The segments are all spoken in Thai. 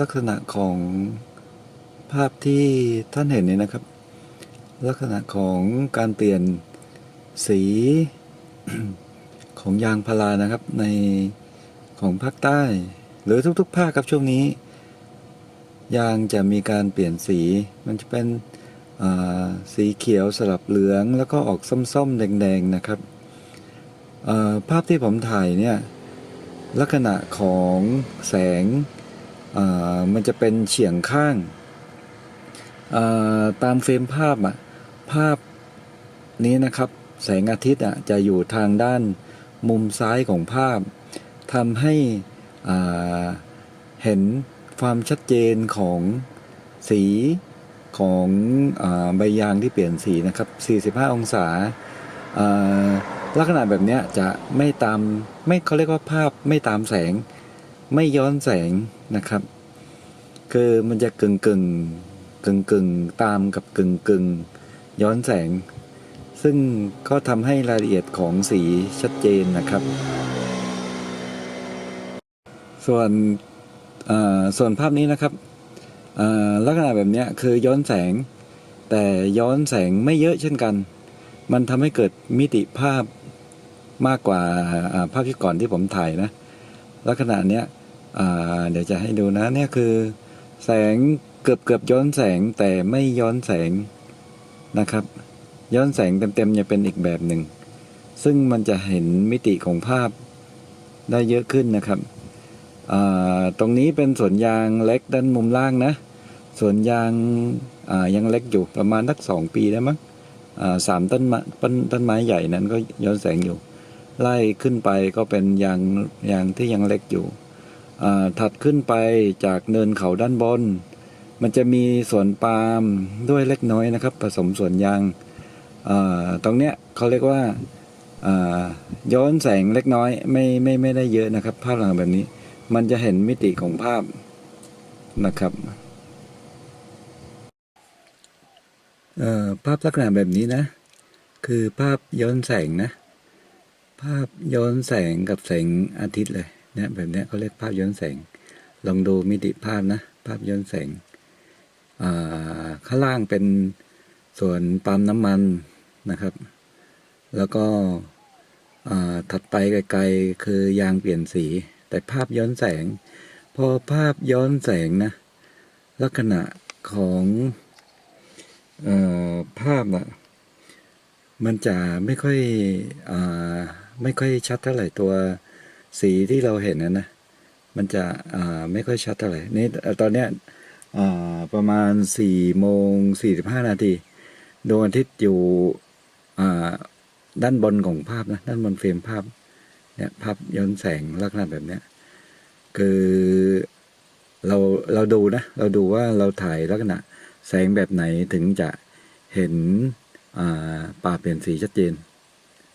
ลักษณะของภาพที่ท่านเห็นนี่นะครับ ลักษณะของการเปลี่ยนสีของยางพารานะครับในของภาคใต้ หรือทุกๆภาคครับช่วงนี้ ยางจะมีการเปลี่ยนสี มันจะเป็นสีเขียวสลับเหลืองแล้วก็ออกส้มๆ แดง ๆ นะครับ ภาพที่ผมถ่ายเนี่ย ลักษณะของแสง มันจะเป็นเฉียงข้างตามเฟรมภาพอะภาพนี้นะครับ แสงอาทิตย์อะจะอยู่ทางด้านมุมซ้ายของภาพทำให้เห็นความชัดเจนของสีของอใบยางที่เปลี่ยนสีนะครับ 45 องศาอ่าลักษณะแบบนี้จะไม่ตามไม่เขาเรียกว่าภาพไม่ตามแสง ไม่ย้อนแสง นะครับ คือมันจะกึ่งกึ่งกึ่งกึ่งตามกับกึ่งกึ่งย้อนแสง ซึ่งก็ทำให้รายละเอียดของสีชัดเจนนะครับ ส่วนส่วนภาพนี้นะครับลักษณะแบบนี้คือย้อนแสง แต่ย้อนแสงไม่เยอะเช่นกัน มันทำให้เกิดมิติภาพมากกว่าภาพที่ก่อนที่ผมถ่ายนะ ลักษณะเนี้ย เดี๋ยวจะให้ดูนะเนี่ยคือ แสงเกือบเกือบย้อนแสงแต่ไม่ย้อนแสงนะครับ ย้อนแสงเต็มๆจะเป็นอีกแบบหนึ่ง ซึ่งมันจะเห็นมิติของภาพได้เยอะขึ้นนะครับ ตรงนี้เป็นสวนยางเล็กด้านมุมล่างนะสวนยางยังเล็กอยู่ประมาณสักสองปีได้มั้งสามต้นไม้ต้นไม้ใหญ่นั้นก็ย้อนแสงอยู่ ไล่ขึ้นไปก็เป็นยางยางที่ยังเล็กอยู่ ถัดขึ้นไปจากเนินเขาด้านบน มันจะมีสวนปาล์มด้วยเล็กน้อยนะครับ ผสมสวนยางตรงเนี้ยเขาเรียกว่าย้อนแสงเล็กน้อยไม่ไม่ไม่ได้เยอะนะครับ ภาพหลังแบบนี้ มันจะเห็นมิติของภาพนะครับภาพลักษณะแบบนี้นะ คือภาพย้อนแสงนะ ภาพย้อนแสงกับแสงอาทิตย์เลย เนี่ยแบบเนี้ยเขาเรียกภาพย้อนแสง ลองดูมิติภาพนะ ภาพย้อนแสง ข้างล่างเป็นส่วนปั๊มน้ำมันนะครับ แล้วก็ถัดไปไกลๆคือยางเปลี่ยนสี แต่ภาพย้อนแสง พอภาพย้อนแสงนะ ลักษณะของอภาพอะมันจะไม่ค่อยอไม่ค่อยชัดเท่าไหร่ตัว สีที่เราเห็นนะนะมันจะไม่ค่อยชัดเท่าไหร่นี่ตอนเนี้ยประมาณสี่โมงสี่สิบห้านาทีดวงอาทิตย์อยู่ด้านบนของภาพนะด้านบนเฟรมภาพเนี่ยภาพย้อนแสงลักษณะแบบเนี้ยคือเราเราดูนะ เราดูว่าเราถ่ายลักษณะแสงแบบไหนถึงจะเห็นป่าเปลี่ยนสีชัดเจน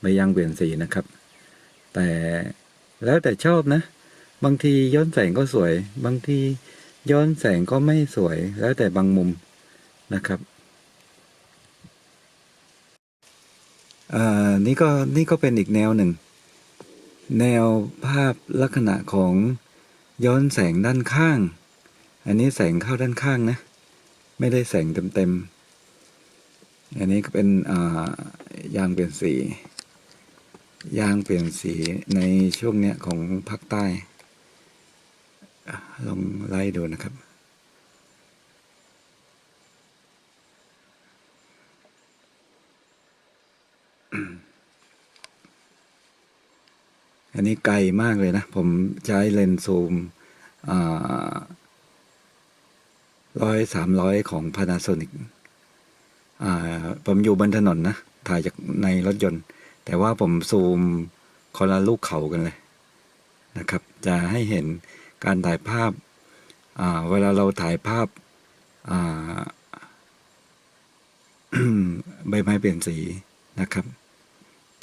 ไม่ยังเปลี่ยนสีนะครับ แต่ แล้วแต่ชอบนะ บางทีย้อนแสงก็สวย บางทีย้อนแสงก็ไม่สวย แล้วแต่บางมุมนะครับอ่านี่ก็นี่ก็เป็นอีกแนวหนึ่ง แนวภาพลักษณะของย้อนแสงด้านข้าง อันนี้แสงเข้าด้านข้างนะ ไม่ได้แสงเต็มๆอันนี้ก็เป็นอ่ายางเปลี่ยนสี ยางเปลี่ยนสีในช่วงเนี้ยของภาคใต้ ลองไล่ดูนะครับ อันนี้ไกลมากเลยนะ ผมใช้เลนส์ซูมร้อยสามร้อยของ Panasonic ผมอยู่บนถนนนะ ถ่ายจากในรถยนต์ แต่ว่าผมซูมคนละลูกเขากันเลยนะครับ จะให้เห็นการถ่ายภาพาเวลาเราถ่ายภาพาใบไม้เปลี่ยนสีนะครับ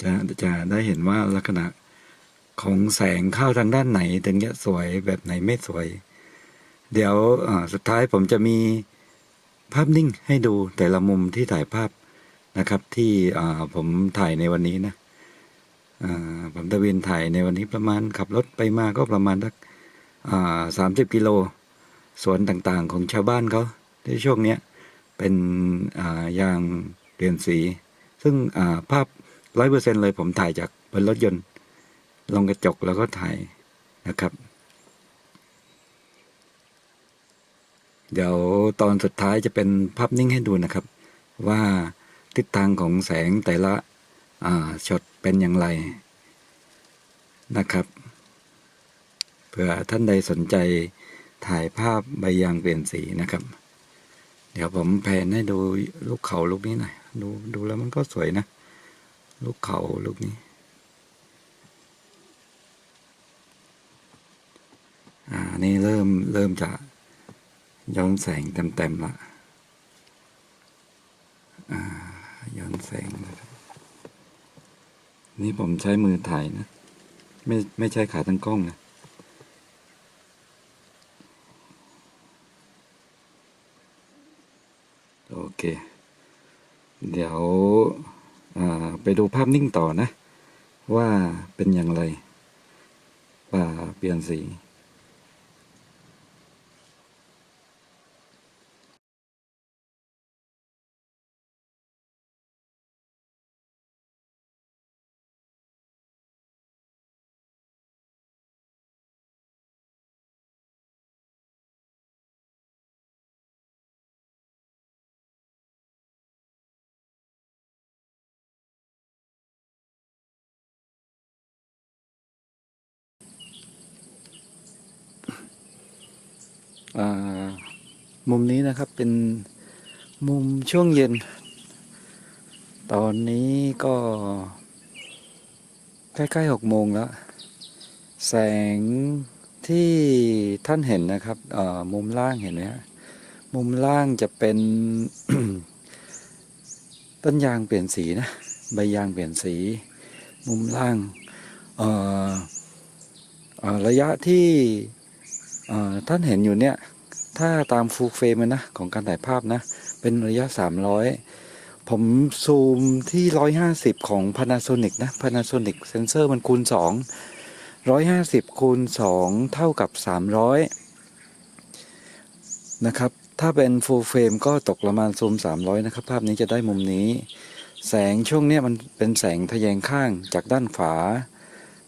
จะจะได้เห็นว่าลักษณะของแสงเข้าทางด้านไหน ถึงจะสวยแบบไหนไม่สวย เดี๋ยวสุดท้ายผมจะมีภาพนิ่งให้ดูแต่ละมุมที่ถ่ายภาพ นะครับ ที่ผมถ่ายในวันนี้นะผมตะเวนถ่ายในวันนี้ประมาณขับรถไปมาก็ประมาณสักสามสิบกิโลสวนต่างๆของชาวบ้านเขาที่ช่วงเนี้ยเป็นยางเปลี่ยนสี ซึ่งาภาพร้อยเปอร์เซ็นเลยผมถ่ายจากบนรถยนต์ ลงกระจกแล้วก็ถ่ายนะครับ เดี๋ยวตอนสุดท้ายจะเป็นภาพนิ่งให้ดูนะครับ ว่า ทิศทางของแสงแต่ละช็อตเป็นอย่างไรนะครับเผื่อท่านใดสนใจถ่ายภาพใบยางเปลี่ยนสีนะครับ เดี๋ยวผมแพนให้ดูลูกเขาลูกนี้หน่อยดูดูแล้วมันก็สวยนะ ลูกเขาลูกนี้อ่านี่เริ่มเริ่มจะย้อนแสงเต็มๆละอ่า ย้อนแสงนะครับ นี่ผมใช้มือถ่ายนะ ไม่ไม่ใช่ขาตั้งกล้องนะโอเค เดี๋ยวไปดูภาพนิ่งต่อนะ ว่าเป็นอย่างไรป่าเปลี่ยนสี มุมนี้นะครับเป็นมุมช่วงเย็น ตอนนี้ก็ ใกล้ๆหกโมงแล้ว แสงที่ท่านเห็นนะครับมุมล่างเห็นไหมฮะมุมล่างจะเป็น ต้นยางเปลี่ยนสีนะ ใบยางเปลี่ยนสี มุมล่างระยะที่ ท่านเห็นอยู่เนี่ย ถ้าตามฟูลเฟรมนะ ของการถ่ายภาพนะ เป็นระยะ 300 ผมซูมที่ 150 ของ Panasonic นะ Panasonic เซนเซอร์มันคูณ 2 150 คูณ 2 เท่ากับ 300 นะครับ ถ้าเป็น full frame ก็ตกประมาณซูม 300 นะครับ ภาพนี้จะได้มุมนี้ แสงช่วงเนี้ยมันเป็นแสงทะแยงข้างจากด้านฝา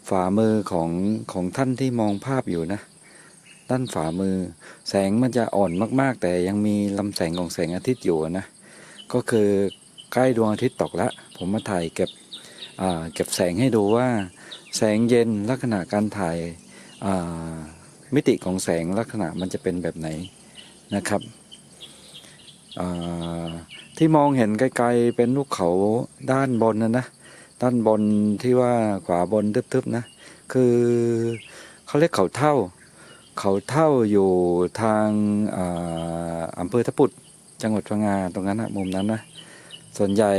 ฝามือของของท่านที่มองภาพอยู่นะ ด้านฝ่ามือ แสงมันจะอ่อนมาก ๆ แต่ยังมีลำแสงของแสงอาทิตย์อยู่นะ ก็คือใกล้ดวงอาทิตย์ตกแล้วผมมาถ่ายเก็บเก็บแสงให้ดูว่า แสงเย็นลักษณะการถ่ายามิติของแสงลักษณะมันจะเป็นแบบไหนนะครับที่มองเห็นไกลๆเป็นลูกเขาด้านบนนะนะด้านบนที่ว่าขวาบนทึบๆนะ คือเขาเรียกเขาเท่า เขาเท่าอยู่ทางอาอำเภอทะปุดจังหวัดพังงาตรงนั้นนะมุมนั้นนะส่วนใหญ่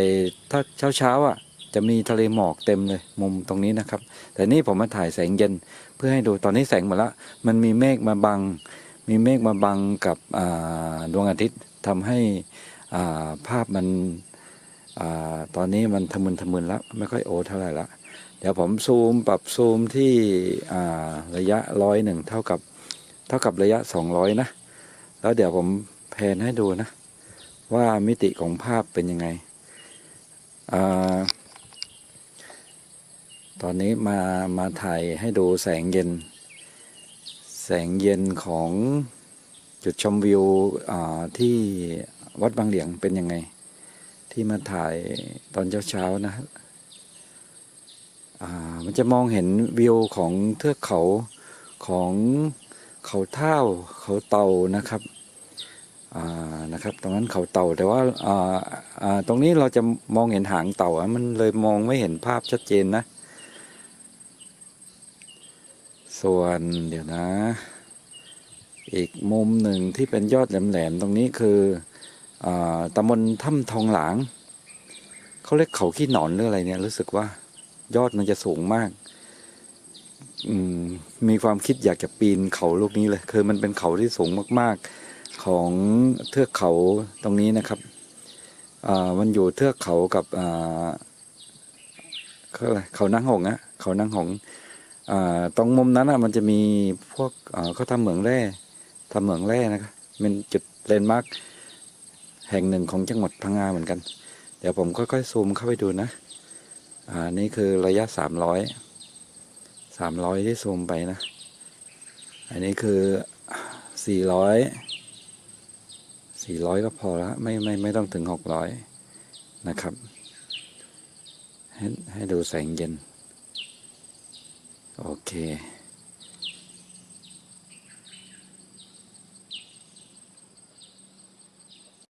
ถ้าเช้าเช้าอะจะมีทะเลหมอกเต็มเลยมุมตรงนี้นะครับ แต่นี่ผมมาถ่ายแสงเย็นเพื่อให้ดูตอนนี้แสงหมดละมันมีเมฆมาบัง มีเมฆมาบังกับดวงอาทิตย์ทำให้าภาพมันอตอนนี้มันทะมึนทะมึนละไม่ค่อยโอเท่าไหร่ละเดี๋ยวผมซูมปรับซูมที่ระยะร้อยหนึ่งเท่ากับ เท่ากับระยะ 200 นะ แล้วเดี๋ยวผมแพนให้ดูนะ ว่ามิติของภาพเป็นยังไงอตอนนี้มามาถ่ายให้ดูแสงเย็น แสงเย็นของจุดชมวิวที่วัดบางเหลียงเป็นยังไง ที่มาถ่ายตอนเช้าๆนะมันจะมองเห็นวิวของเทือกเขาของ เขาเท่าเขาเต่านะครับนะครับ ตรงนั้นเขาเต่าแต่ว่าตรงนี้เราจะมองเห็นหางเต่ามันเลยมองไม่เห็นภาพชัดเจนนะ ส่วนเดี๋ยวนะ อีกมุมหนึ่งที่เป็นยอดแหลมๆตรงนี้คืออตำบลถ้ำทองหลางเขาเรียกเขาขี้หนอนหรืออะไรเนี่ยรู้สึกว่ายอดมันจะสูงมาก มมีความคิดอยากจะปีนเขาลูกนี้เลยคือมันเป็นเขาที่สูงมากๆของเทือกเขาตรงนี้นะครับอ่ามันอยู่เทือกเขากับอ่าเขาอะไรเขานางหงอะเขานางหงตรงมุมนั้นอะมันจะมีพวกเขาทำเหมืองแร่ทำเหมืองแร่นะครับเป็นจุดเลนด์มาร์คแห่งหนึ่งของจังหวัดพังงาเหมือนกัน เดี๋ยวผมค่อยๆซูมเข้าไปดูนะ อ่า นี่คือระยะสามร้อย สามร้อยที่ซูมไปนะ อันนี้คือสี่ร้อยสี่ร้อยก็พอแล้วไม่ไม่ไม่ต้องถึงหกร้อยนะครับ ให้ให้ดูแสงเย็น โอเค